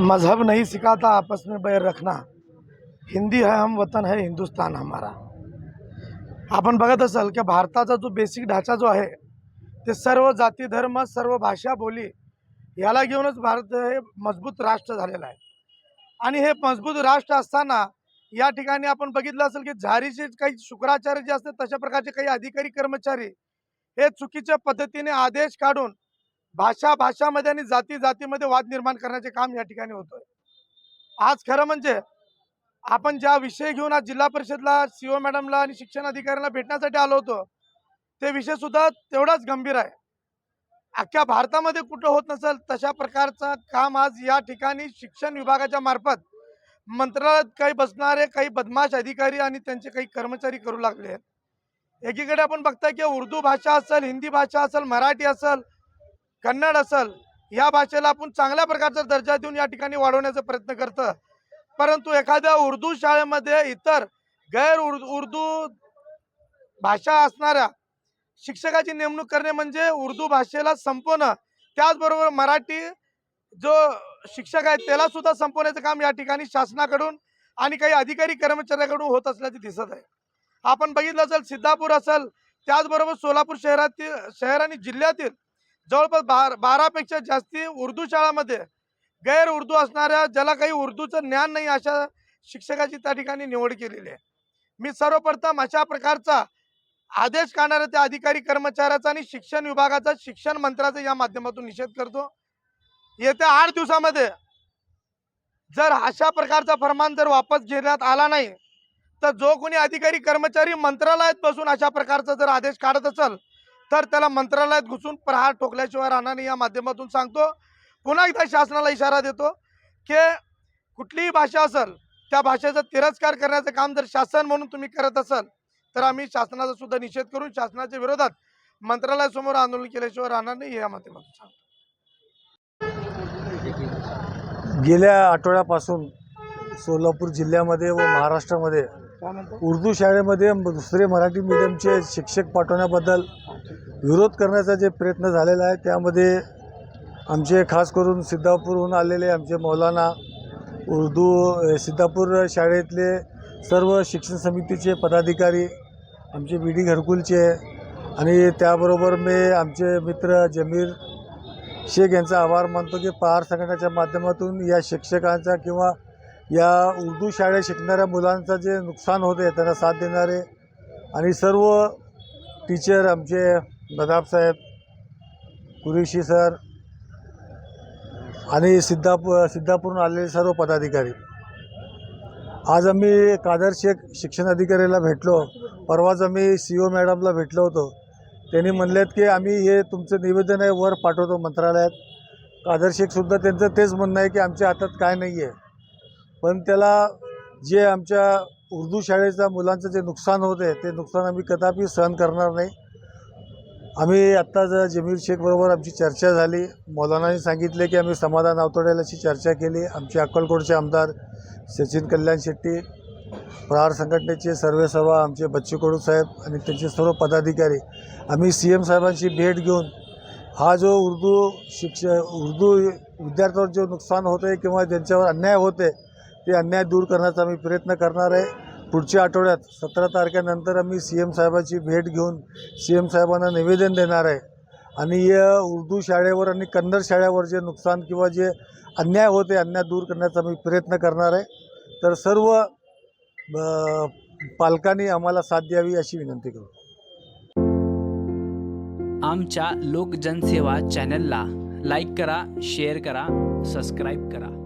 मजहब नहीं सिखाता आपस में बैर रखना। हिंदी है हम वतन है हिंदुस्तान हमारा। आपण बघत असाल की भारताचा जो बेसिक ढाचा जो आहे ते सर्व जाती धर्म सर्व भाषा बोली याला घेऊनच भारत हे मजबूत राष्ट्र झालेलं आहे. आणि हे मजबूत राष्ट्र असताना या ठिकाणी आपण बघितलं असेल की झारीचे काही शुक्राचार्य जे असतात तशा प्रकारचे काही अधिकारी कर्मचारी हे चुकीच्या पद्धतीने आदेश काढून भाषा भाषामध्ये आणि जाती जातीमध्ये वाद निर्माण करण्याचे काम या ठिकाणी होतोय. आज खरं म्हणजे आपण ज्या विषय घेऊन आज जिल्हा परिषदला सीओ मॅडमला आणि शिक्षण अधिकाऱ्यांना भेटण्यासाठी आलो होतो ते विषय सुद्धा तेवढाच गंभीर आहे. अख्ख्या भारतामध्ये कुठं होत नसेल तशा प्रकारचं काम आज या ठिकाणी शिक्षण विभागाच्या मार्फत मंत्रालयात काही बसणारे काही बदमाश अधिकारी आणि त्यांचे काही कर्मचारी करू लागले आहेत. एकीकडे आपण बघताय की उर्दू भाषा असेल हिंदी भाषा असेल मराठी असेल कन्नड असेल या भाषेला आपण चांगल्या प्रकारचा दर्जा देऊन या ठिकाणी वाढवण्याचा प्रयत्न करतं. परंतु एखाद्या उर्दू शाळेमध्ये इतर गैर उर्दू भाषा असणाऱ्या शिक्षकाची नेमणूक करणे म्हणजे उर्दू भाषेला संपवणं. त्याचबरोबर मराठी जो शिक्षक आहे त्याला सुद्धा संपवण्याचं काम या ठिकाणी शासनाकडून आणि काही अधिकारी कर्मचाऱ्याकडून होत असल्याचे दिसत आहे. आपण बघितलं असेल सिद्धापूर असेल त्याचबरोबर सोलापूर शहरातील शहर आणि जिल्ह्यातील जवळपास बार बारापेक्षा जास्ती उर्दू शाळामध्ये गैर उर्दू असणाऱ्या ज्याला काही उर्दूचं ज्ञान नाही अशा शिक्षकाची त्या ठिकाणी निवड केलेली आहे. मी सर्वप्रथम अशा प्रकारचा आदेश काढणाऱ्या त्या अधिकारी कर्मचाऱ्याचा आणि शिक्षण विभागाचा शिक्षण मंत्र्याचा या माध्यमातून निषेध करतो. येत्या आठ दिवसामध्ये जर अशा प्रकारचा फरमान जर वापस घेण्यात आला नाही तर जो कोणी अधिकारी कर्मचारी मंत्रालयात बसून अशा प्रकारचा जर आदेश काढत असेल तर त्याला मंत्रालयात घुसून प्रहार ठोकल्याशिवाय राहणार नाही या माध्यमातून सांगतो. पुन्हा एकदा शासनाला इशारा देतो की कुठलीही भाषा असेल त्या भाषेचा तिरस्कार करण्याचं काम जर शासन म्हणून तुम्ही करत असाल तर आम्ही शासनाचा सुद्धा निषेध करून शासनाच्या विरोधात मंत्रालयासमोर आंदोलन केल्याशिवाय राहणार नाही या माध्यमातून सांगतो. गेल्या आठवड्यापासून सोलापूर जिल्ह्यामध्ये व महाराष्ट्रामध्ये उर्दू शाळेमध्ये दुसरे मराठी मीडियमचे शिक्षक पाठवण्याबद्दल विरोध करण्याचा जे प्रयत्न झालेला आहे त्यामध्ये आमचे खास करून सिद्धापूरहून आलेले आमचे मौलाना उर्दू सिद्धापूर शाळेतले सर्व शिक्षण समितीचे पदाधिकारी आमची बी डी घरकुलचे आणि त्याबरोबर मी आमचे मित्र जमीर शेख यांचा आभार मानतो की पहार संघटनेच्या माध्यमातून या शिक्षकांचा किंवा या उर्दू शाळेत शिकणाऱ्या मुलांचं जे नुकसान होते त्यांना साथ देणारे आणि सर्व टीचर आमचे नदाब साहेब कुरेशी सर आणि सिद्धापूर सिद्धापूरहून आलेले सर्व पदाधिकारी. आज आम्ही कादर शेख शिक्षण अधिकाऱ्याला भेटलो. परवाच आम्ही सी ओ मॅडमला भेटलो होतो त्यांनी म्हणलेत की आम्ही हे तुमचं निवेदन आहे वर पाठवतो मंत्रालयात. कादर शेखसुद्धा त्यांचं तेच म्हणणं आहे की आमच्या हातात काय नाही आहे पण त्याला जे आमच्या उर्दू शाळेचा मुलांचं जे नुकसान होते ते नुकसान आम्ही कदापि सहन करणार नाही. आम्ही आत्ता जर जमीर शेखबरोबर आमची चर्चा झाली. मौलानांनी सांगितले की आम्ही समाधान आवतड्याला अशी चर्चा केली. आमचे अक्कलकोटचे आमदार सचिन कल्याण शेट्टी प्रहार संघटनेचे सर्वेसर्वा आमचे बच्चू कडू साहेब आणि त्यांचे सर्व पदाधिकारी आम्ही सी एम साहेबांची भेट घेऊन हा जो उर्दू शिक्ष उर्दू विद्यार्थ्यांवर जो नुकसान होतं आहे किंवा ज्यांच्यावर अन्याय होते ते अन्याय दूर करण्याचा आम्ही प्रयत्न करणार आहे. पुढच्या आठवड्यात सतरा तारखेनंतर आम्ही सी एम साहेबांची भेट घेऊन सी एम साहेबांना निवेदन देणार आहे. आणि या उर्दू शाळेवर आणि कन्नड शाळेवर जे नुकसान किंवा जे अन्याय होते अन्याय दूर करण्याचा मी प्रयत्न करणार आहे. तर सर्व पालकांनी आम्हाला साथ द्यावी अशी विनंती करू. आमच्या लोकजनसेवा चॅनलला लाईक करा शेअर करा सबस्क्राईब करा.